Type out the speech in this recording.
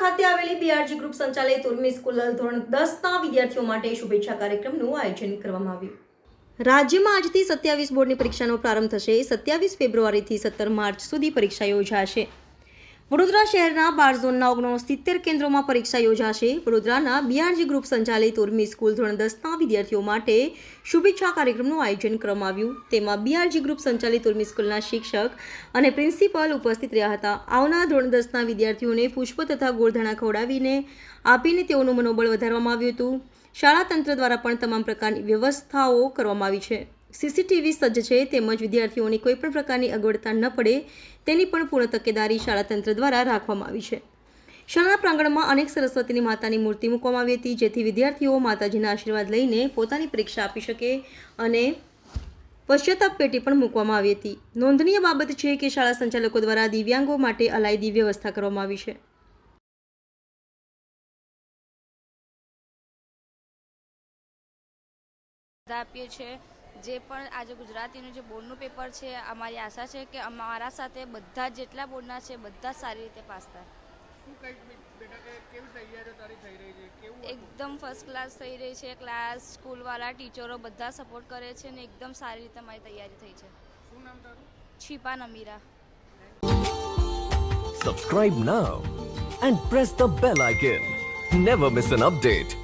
ખાતે આવેલી BRG group સંચાલિત ઉર્મી સ્કૂલ ધોરણ દસના વિદ્યાર્થીઓ માટે શુભેચ્છા કાર્યક્રમનું આયોજન કરવામાં આવ્યું. રાજ્યમાં આજથી સત્યાવીસ બોર્ડની પરીક્ષાનો પ્રારંભ થશે. સત્યાવીસ ફેબ્રુઆરીથી સત્તર માર્ચ સુધી પરીક્ષા યોજાશે. વડોદરા શહેરના બાર ઝોનના ઓગણસિત્તેર કેન્દ્રોમાં પરીક્ષા યોજાશે. વડોદરાના બીઆરજી ગ્રુપ સંચાલિત ઉર્મી સ્કૂલ ધોરણ દસના વિદ્યાર્થીઓ માટે શુભેચ્છા કાર્યક્રમનું આયોજન કરવામાં આવ્યું. તેમાં બીઆરજી ગ્રુપ સંચાલિત ઉર્મી સ્કૂલના શિક્ષક અને પ્રિન્સિપાલ ઉપસ્થિત રહ્યા હતા. આવનાર ધોરણ દસના વિદ્યાર્થીઓને પુષ્પ તથા ગોળધાણા ખવડાવીને આપીને તેઓનું મનોબળ વધારવામાં આવ્યું હતું. શાળા તંત્ર દ્વારા પણ તમામ પ્રકારની વ્યવસ્થાઓ કરવામાં આવી છે. સીસીટીવી સજ્જ છે તેમજ વિદ્યાર્થીઓની કોઈ પણ પ્રકારની અગવડતા ન પડે તેની પણ પૂર્ણ તકેદારી શાળા તંત્ર દ્વારા રાખવામાં આવી છે. શાળાના પ્રાંગણમાં અનેક સરસ્વતીની માતાની મૂર્તિ મૂકવામાં આવી હતી, જેથી વિદ્યાર્થીઓ માતાજીના આશીર્વાદ લઈને પોતાની પરીક્ષા આપી શકે અને પશ્ચાતાપ પેટી પણ મૂકવામાં આવી હતી. નોંધનીય બાબત છે કે શાળા સંચાલકો દ્વારા દિવ્યાંગો માટે અલાયદી વ્યવસ્થા કરવામાં આવી છે. આપીએ છીએ. જે પણ આજે ગુજરાતીનું જે બોર્ડનું પેપર છે અમારી આશા છે કે અમારા સાથે બધા જેટલા બોર્ડના છે બધા જ સારી રીતે પાસ થાય શું કંઈક બી- બેટા કે કેવી તૈયારીઓ તારી થઈ રહી છે કેવું હતું? એકદમ ફર્સ્ટ ક્લાસ થઈ રહી છે ક્લાસ સ્કૂલવાળા ટીચરો બધા સપોર્ટ કરે છે ને એકદમ સારી રીતે મારી તૈયારી થઈ છે શું નામ તારું Chhipa નમીરા Subscribe now and press the bell icon. Never miss an update.